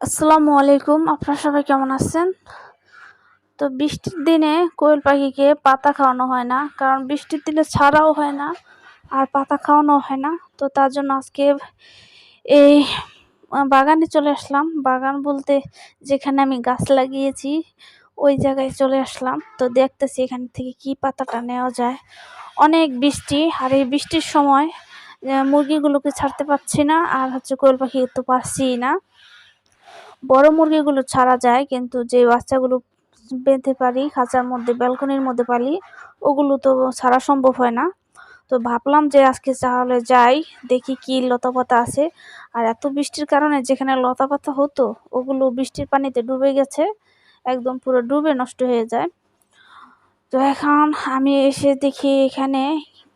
আসসালামু আলাইকুম। আপনারা সবাই কেমন আছেন? তো বৃষ্টির দিনে কোয়েল পাখিকে পাতা খাওয়ানো হয় না, কারণ বৃষ্টির দিনে ছাড়াও হয় না আর পাতা খাওয়ানো হয় না। তো তার জন্য আজকে এই বাগানে চলে আসলাম। বাগান বলতে যেখানে আমি গাছ লাগিয়েছি, ওই জায়গায় চলে আসলাম। তো দেখতেছি এখান থেকে কি পাতাটা নেওয়া যায়। অনেক বৃষ্টি আর এই বৃষ্টির সময় মুরগিগুলোকে ছাড়তে পারছি না আর হচ্ছে কোয়েল পাখি তো পারছি না। বড় মুরগিগুলো ছাড়া যায়, কিন্তু যে বাচ্চাগুলো বেঁধে পারি খাঁচার মধ্যে, ব্যালকনির মধ্যে পালি, ওগুলো তো ছাড়া সম্ভব হয় না। তো ভাবলাম যে আজকে তাহলে যাই, দেখি কি লতাপাতা আছে। আর এত বৃষ্টির কারণে যেখানে লতাপাতা হতো, ওগুলো বৃষ্টির পানিতে ডুবে গেছে, একদম পুরো ডুবে নষ্ট হয়ে যায়। তো এখন আমি এসে দেখি এখানে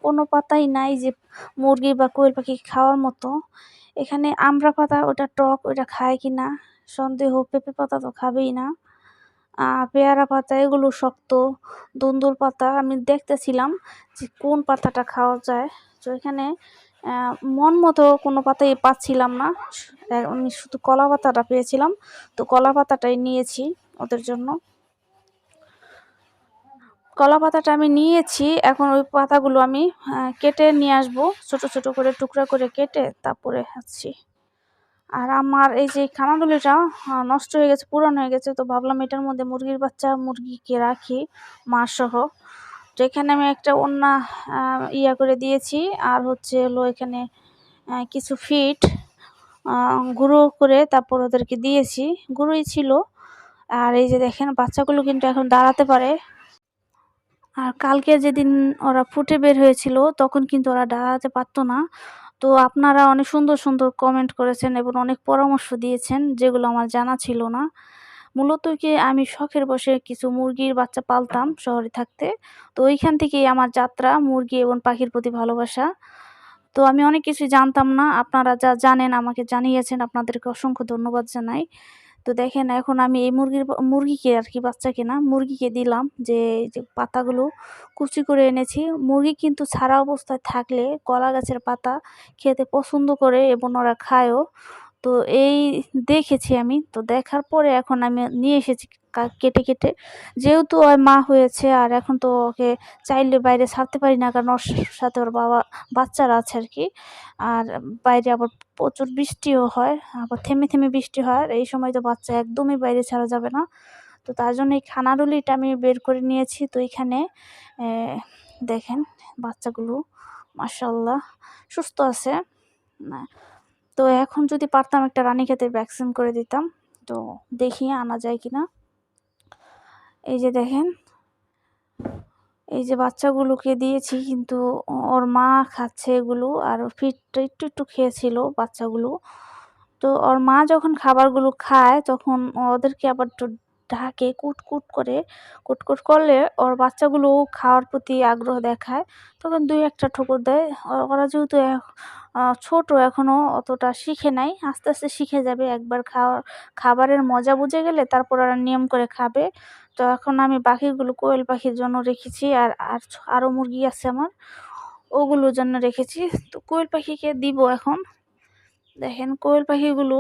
কোনো পাতাই নাই যে মুরগি বা কোয়েল পাখি খাওয়ার মতো। এখানে আমরা পাতা, ওটা টক, ওটা খায় কি না সন্দেহ, পেঁপে পাতা তো খাবেই না। পেয়ারা পাতা এগুলো শক্ত, দুন্দুল পাতা আমি দেখতেছিলাম যে কোন পাতাটা খাওয়া যায়। তো এখানে মন মতো কোনো পাতাই পাচ্ছিলাম না। আমি শুধু কলা পাতাটা পেয়েছিলাম। তো কলা পাতাটাই নিয়েছি ওদের জন্য। কলা পাতাটা আমি নিয়েছি, এখন ওই পাতাগুলো আমি কেটে নিয়ে আসব। ছোট ছোট করে টুকরা করে কেটে তারপরে খাচ্ছি আর আমার এই যে খানাগুলিটা নষ্ট হয়ে গেছে, পুরানো হয়ে গেছে, তো ভাবলাম এটার মধ্যে মুরগির বাচ্চা, মুরগিকে রাখি সহ তো এখানে আমি একটা অন্য ইয়া করে দিয়েছি, আর হচ্ছে হলো এখানে কিছু ফিট গুঁড়ো করে তারপর ওদেরকে দিয়েছি। গুঁড়োই ছিল। আর এই যে দেখেন, বাচ্চাগুলো কিন্তু এখন দাঁড়াতে পারে। আর কালকে যেদিন ওরা ফুটে বের হয়েছিল, তখন কিন্তু ওরা দাঁড়াতে পারতো না। তো আপনারা অনেক সুন্দর সুন্দর কমেন্ট করেছেন এবং অনেক পরামর্শ দিয়েছেন, যেগুলো আমার জানা ছিল না। মূলত কি আমি শখের বসে কিছু মুরগির বাচ্চা পালতাম শহরে থাকতে। তো ওইখান থেকেই আমার যাত্রা, মুরগি এবং পাখির প্রতি ভালোবাসা। তো আমি অনেক কিছু জানতাম না, আপনারা যা জানেন আমাকে জানিয়েছেন, আপনাদেরকে অসংখ্য ধন্যবাদ জানাই। তো দেখেন এখন আমি এই মুরগির মুরগিকে আর কি বাচ্চাকে না মুরগিকে দিলাম যে পাতাগুলো কুচি করে এনেছি। মুরগি কিন্তু ছাড়া অবস্থায় থাকলে কলা গাছের পাতা খেতে পছন্দ করে এবং ওরা খায়ও। তো এই দেখেছি আমি। তো দেখার পরে এখন আমি নিয়ে এসেছি কেটে কেটে। যেহেতু ওর মা হয়েছে আর এখন তো ওকে চাইলে বাইরে ছাড়তে পারি না, কারণ ওর সাথে ওর বাবা, বাচ্চারা আছে আর কি। আর বাইরে আবার প্রচুর বৃষ্টিও হয়, আবার থেমে থেমে বৃষ্টি হয়। আর এই সময় তো বাচ্চা একদমই বাইরে ছাড়া যাবে না। তো তার জন্য এই খানারুলিটা আমি বের করে নিয়েছি। তো এখানে দেখেন বাচ্চাগুলো মাসাল্লাহ সুস্থ আছে। তো এখন যদি পারতাম একটা রানী খেতে ভ্যাকসিন করে দিতাম। তো দেখি আনা যায় কি না এই যে দেখেন, এই যে বাচ্চাগুলোকে দিয়েছি কিন্তু ওর মা খাচ্ছে এগুলো আর ফিটটা একটু একটু খেয়েছিল বাচ্চাগুলো। তো ওর মা যখন খাবারগুলো খায় তখন ওদেরকে আবার ঢাকে কুটকুট করে, কুটকুট করলে ওর বাচ্চাগুলো খাওয়ার প্রতি আগ্রহ দেখায়। তখন দুই একটা ঠোকর দেয়। ওরা যেহেতু ছোট এখনও অতটা শিখে নাই। আস্তে আস্তে শিখে যাবে। একবার খাওয়ার খাবারের মজা বুঝে গেলে তারপর ওরা নিয়ম করে খাবে। তো এখন আমি পাখিগুলো কোয়েল পাখির জন্য রেখেছি আর আর আরও মুরগি আছে আমার। ওগুলোর জন্য রেখেছি। তো কোয়েল পাখিকে দিব এখন। দেখেন কোয়েল পাখিগুলো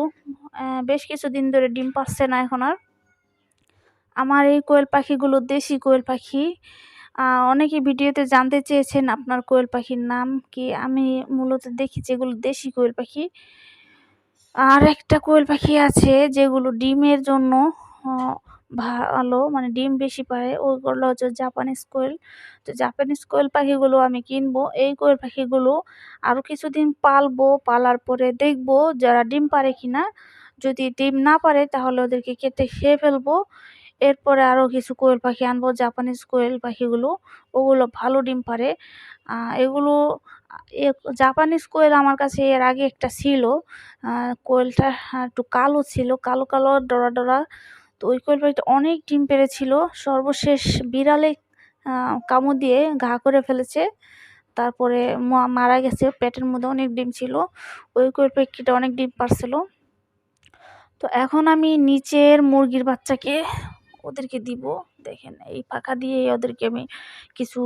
বেশ কিছুদিন ধরে ডিম পাচ্ছে না এখন আর। আমার এই কোয়েল পাখিগুলো দেশি কোয়েল পাখি। অনেকে ভিডিওতে জানতে চেয়েছেন আপনার কোয়েল পাখির নাম কি? আমি মূলত দেখি যেগুলো দেশি কোয়েল পাখি। আর একটা কোয়েল পাখি আছে যেগুলো ডিমের জন্য ভালো মানে ডিম বেশি পারে। ওইগুলো হচ্ছে জাপানিজ কোয়েল। তো জাপানিজ কোয়েল পাখিগুলো আমি কিনবো। এই কোয়েল পাখিগুলো আরও কিছুদিন পালবো, পালার পরে দেখব যারা ডিম পারে কিনা। যদি ডিম না পারে তাহলে ওদেরকে কেটে খেয়ে ফেলব। এরপরে আরও কিছু কোয়েল পাখি আনব জাপানিজ কোয়েল পাখিগুলো, ওগুলো ভালো ডিম পারে এগুলো জাপানিজ কোয়েল আমার কাছে এর আগে একটা ছিল। কোয়েলটা একটু কালো ছিল, কালো কালো, ডরা ডরা। তো ওই কোয়েল পাখিটা অনেক ডিম পেরেছিল সর্বশেষ বিড়ালে কামড় দিয়ে ঘা করে ফেলেছে। তারপরে মারা গেছে, পেটের মধ্যে অনেক ডিম ছিল। ওই কোয়েল পাখিটা অনেক ডিম পারছিল তো এখন আমি নিচের মুরগির বাচ্চাকে ওদেরকে দিব। দেখেন, এই পাখা দিয়ে ওদেরকে আমি কিছু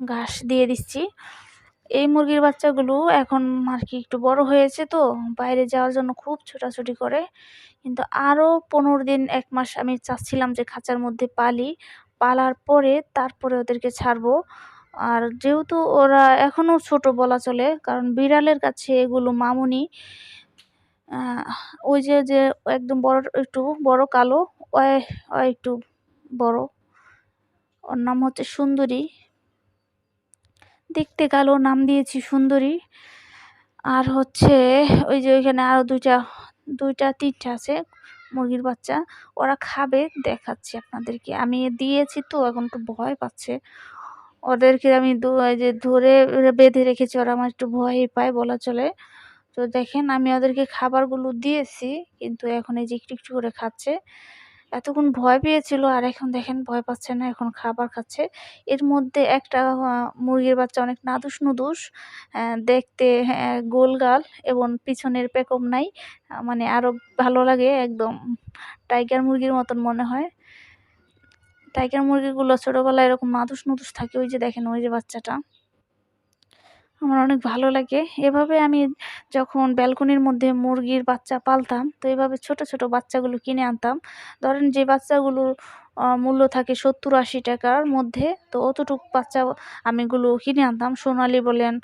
ঘাস দিয়ে দিচ্ছি। এই মুরগির বাচ্চাগুলো এখন আর কি একটু বড় হয়েছে তো, বাইরে যাওয়ার জন্য খুব ছোটাছুটি করে। কিন্তু আরও পনেরো দিন, এক মাস আমি চাচ্ছিলাম যে খাঁচার মধ্যে পালি। পালার পরে তারপরে ওদেরকে ছাড়বো। আর যেহেতু ওরা এখনও ছোট বলা চলে, কারণ বিড়ালের কাছে এগুলো মামুনি। ওই যে যে একদম বড় একটু, বড় কালো ও একটু বড়। ওর নাম হচ্ছে সুন্দরী। দেখতে কালো, নাম দিয়েছি সুন্দরী। আর হচ্ছে ওই যে ওইখানে আরও দুইটা দুইটা, তিনটা আছে মুরগির বাচ্চা। ওরা খাবে, দেখাচ্ছি আপনাদেরকে। আমি দিয়েছি তো, এখন একটু ভয় পাচ্ছে। ওদেরকে আমি যে ধরে বেঁধে রেখেছি, ওরা আমার একটু ভয় পায় বলা চলে। তো দেখেন আমি ওদেরকে খাবারগুলো দিয়েছি কিন্তু এখন এই যে একটু একটু করে খাচ্ছে। এতক্ষণ ভয় পেয়েছিল আর এখন দেখেন ভয় পাচ্ছে না এখন খাবার খাচ্ছে। এর মধ্যে একটা মুরগির বাচ্চা অনেক নাদুস নুদুস দেখতে হ্যাঁ, গোলগাল এবং পিছনের পেকম নাই মানে আরও ভালো লাগে একদম। টাইগার মুরগির মতন মনে হয়। টাইগার মুরগিগুলো ছোটোবেলায় এরকম নাদুস নুদুস থাকে ওই যে দেখেন ওই যে বাচ্চাটা। আমার অনেক ভালো লাগে। এভাবে আমি যখন ব্যালকনির মধ্যে মুরগির বাচ্চা পালতাম, তো এভাবে ছোট ছোট বাচ্চাগুলো কিনে আনতাম। ধরেন যে বাচ্চাগুলো মূল্য থাকে সত্তর, আশি টাকার মধ্যে, তো অতটুকু বাচ্চা আমিগুলো কিনে আনতাম। সোনালি বলেন,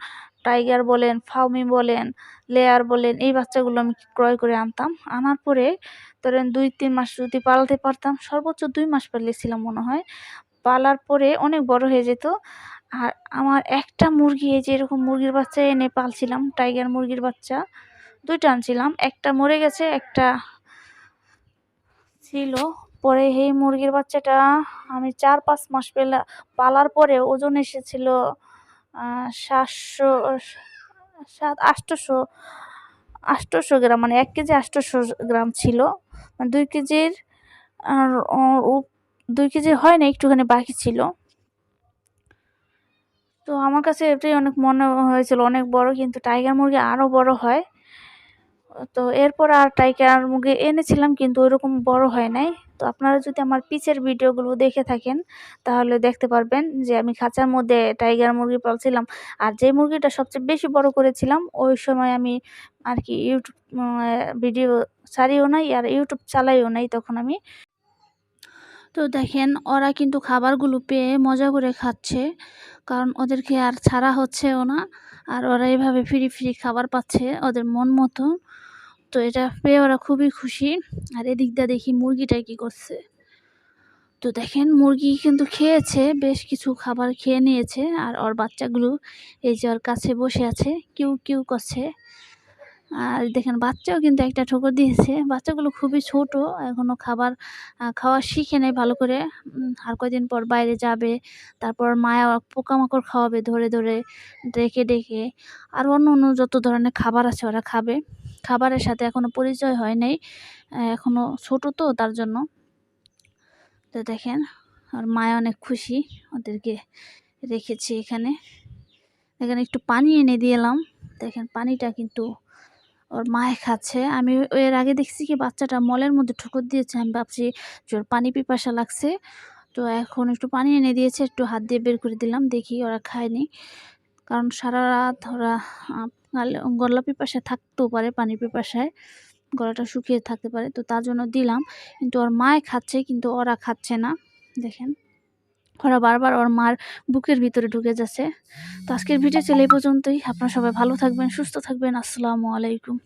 টাইগার বলেন ফাউমি বলেন, লেয়ার বলেন, এই বাচ্চাগুলো আমি ক্রয় করে আনতাম। আনার পরে ধরেন দুই, তিন মাস যদি পালাতে পারতাম, সর্বোচ্চ দুই মাস পালিয়েছিলাম মনে হয়। পালার পরে অনেক বড় হয়ে যেত। আর আমার একটা মুরগি, এই যে এরকম মুরগির বাচ্চা এনে পালছিলাম, টাইগার মুরগির বাচ্চা, দুইটা আনছিলাম, একটা মরে গেছে, একটা ছিল। পরে এই মুরগির বাচ্চাটা আমি চার পাঁচ মাস পেলা, পালার পরে ওজন এসেছিল সাতশো, সাত, আটশোশো আটশোশো গ্রাম মানে এক কেজি আটশোশো গ্রাম ছিল। মানে দুই কেজির দুই কেজি হয় না একটুখানি বাকি ছিল। তো আমার কাছে এটাই অনেক মনে হয়েছিল, অনেক বড় কিন্তু টাইগার মুরগি আরও বড় হয়। তো এরপর আর টাইগার মুরগি এনেছিলাম কিন্তু ওইরকম বড় হয় নাই। তো আপনারা যদি আমার পিচের ভিডিওগুলো দেখে থাকেন, তাহলে দেখতে পারবেন যে আমি খাঁচার মধ্যে টাইগার মুরগি পালছিলাম। আর যে মুরগিটা সবচেয়ে বেশি বড় করেছিলাম, ওই সময় আমি আর কি ইউটিউব ভিডিও ছাড়িও নাই আর ইউটিউব চালাইও নাই তখন আমি। তো দেখেন, ওরা কিন্তু খাবারগুলো পেয়ে মজা করে খাচ্ছে। কারণ ওদেরকে আর ছাড়া হচ্ছেও না। আর ওরা এভাবে ফ্রি ফ্রি খাবার পাচ্ছে ওদের মন মতো। তো এটা পেয়ে ওরা খুবই খুশি। আর এদিক দিয়ে দেখি মুরগিটা কি করছে। তো দেখেন, মুরগি কিন্তু খেয়েছে, বেশ কিছু খাবার খেয়ে নিয়েছে। আর ওর বাচ্চাগুলো এই যে ওর কাছে বসে আছে, কিউ কিউ করছে। আর দেখেন বাচ্চাও কিন্তু একটা ঠোকর দিয়েছে। বাচ্চাগুলো খুবই ছোট এখনও খাবার খাওয়া শিখে নেয় ভালো করে। আর কয়দিন পর বাইরে যাবে, তারপর মায়া পোকামাকড় খাওয়াবে ধরে ধরে, ডেকে ডেকে। আর অন্য অন্য যত ধরনের খাবার আছে ওরা খাবে। খাবারের সাথে এখনও পরিচয় হয় নাই এখনও ছোট তো তার জন্য। তো দেখেন, আর মায়া অনেক খুশি, ওদেরকে রেখেছি এখানে। এখানে একটু পানি এনে দিয়েলাম দেখেন পানিটা কিন্তু ওর মায়ে খাচ্ছে আমি এর আগে দেখছি কি বাচ্চাটা মলের মধ্যে ঠুকুর দিয়েছে। আমি ভাবছি ওর পানি পিপাসা লাগছে। তো এখন একটু পানি এনে দিয়েছে, একটু হাত দিয়ে বের করে দিলাম। দেখি ওরা খায়নি। কারণ সারা রাত ওরা গলা পিপাসায় থাকতেও পারে, পানি পিপাসায়। গলাটা শুকিয়ে থাকতে পারে। তো তার জন্য দিলাম। কিন্তু ওর মায় খাচ্ছে, কিন্তু ওরা খাচ্ছে না। দেখেন। ওরা বারবার ওর মার বুকের ভিতরে ঢুকে যাচ্ছে। তো আজকের ভিডিও চলে এই পর্যন্তই। আপনারা সবাই ভালো থাকবেন, সুস্থ থাকবেন। আসসালামু আলাইকুম।